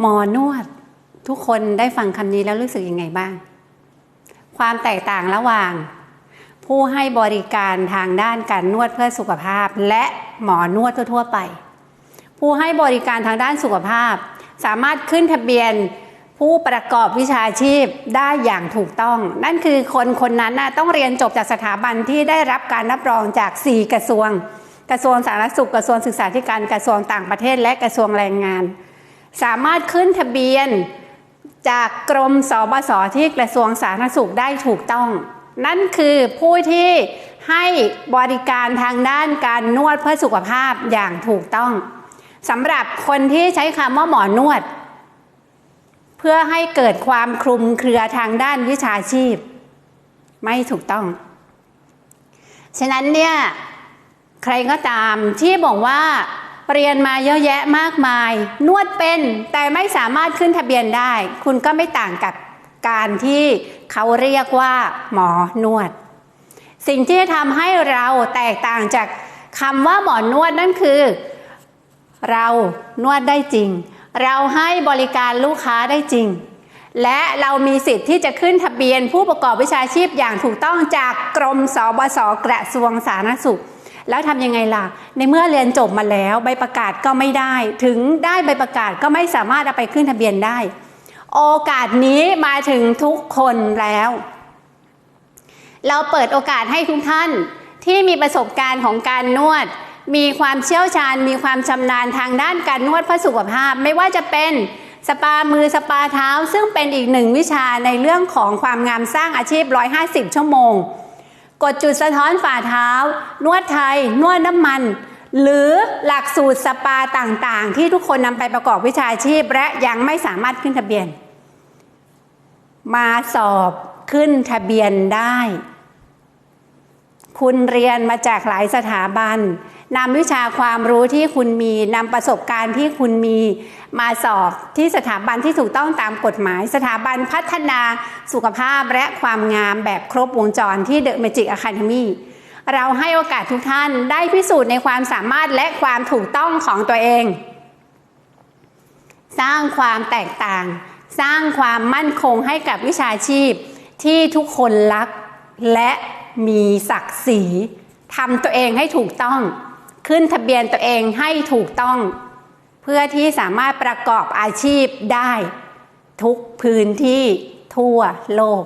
หมอนวด ทุกคนได้ฟังคำนี้แล้วรู้สึกยังไงบ้าง ความแตกต่างระหว่าง ผู้ให้บริการทางด้านการนวดเพื่อสุขภาพ และหมอนวดทั่วๆไป ผู้ให้บริการทางด้านสุขภาพ สามารถขึ้นทะเบียนผู้ประกอบวิชาชีพได้อย่างถูกต้อง นั่นคือคนคนนั้นนะต้องเรียนจบจากสถาบันที่ได้รับการรับรองจาก 4 กระทรวง กระทรวงสาธารณสุข กระทรวงศึกษาธิการกระทรวงต่างประเทศ และกระทรวงแรงงาน สามารถขึ้นทะเบียนจากกรมสบสที่กระทรวงสาธารณสุขได้ถูกต้อง นั่นคือผู้ที่ให้บริการทางด้านการนวดเพื่อสุขภาพอย่างถูกต้องสำหรับคนที่ใช้คำว่าหมอนวด เพื่อให้เกิดความคลุมเครือทางด้านวิชาชีพ ไม่ถูกต้อง ฉะนั้นเนี่ยใครก็ตามที่บอกว่า เรียนมาเยอะแยะมากมาย นวดเป็นแต่ไม่สามารถขึ้นทะเบียนได้ คุณก็ไม่ต่างกับการที่เขาเรียกว่าหมอนวด สิ่งที่ทำให้เราแตกต่างจากคำว่าหมอนวดนั่นคือ เรานวดได้จริง เราให้บริการลูกค้าได้จริง และเรามีสิทธิ์ที่จะขึ้นทะเบียนผู้ประกอบวิชาชีพอย่างถูกต้องจากกรมสบสกระทรวงสาธารณสุข แล้วทำยังไงล่ะ ในเมื่อเรียนจบมาแล้ว ใบประกาศก็ไม่ได้ ถึงได้ใบประกาศก็ไม่สามารถเอาไปขึ้นทะเบียนได้ โอกาสนี้มาถึงทุกคนแล้ว เราเปิดโอกาสให้ทุกท่านที่มีประสบการณ์ของการนวด มีความเชี่ยวชาญ มีความชำนาญทางด้านการนวดเพื่อสุขภาพ ไม่ว่าจะเป็นสปามือสปาเท้า ซึ่งเป็นอีกหนึ่งวิชาในเรื่องของความงามสร้างอาชีพ 150 ชั่วโมง กดจุดสะท้อนฝ่าเท้า นวดไทย นวดน้ำมัน หรือหลักสูตรสปาต่างๆ ที่ทุกคนนำไปประกอบวิชาชีพ และยังไม่สามารถขึ้นทะเบียน มาสอบขึ้นทะเบียนได้ คุณเรียนมาจากหลายสถาบัน นำวิชาความรู้ที่คุณมีนำประสบการณ์ที่คุณมีมาสอบที่สถาบันที่ถูกต้องตามกฎหมาย สถาบันพัฒนาสุขภาพและความงามแบบครบวงจรที่เดอะเมจิกอะคาเดมีเราให้โอกาสทุกท่านได้พิสูจน์ในความสามารถและความถูกต้องของตัวเอง สร้างความแตกต่าง สร้างความมั่นคงให้กับวิชาชีพ ที่ทุกคนรักและมีศักดิ์ศรีทำตัวเองให้ถูกต้อง ขึ้นทะเบียนตัวเองให้ถูกต้อง เพื่อที่สามารถประกอบอาชีพได้ ทุกพื้นที่ทั่วโลก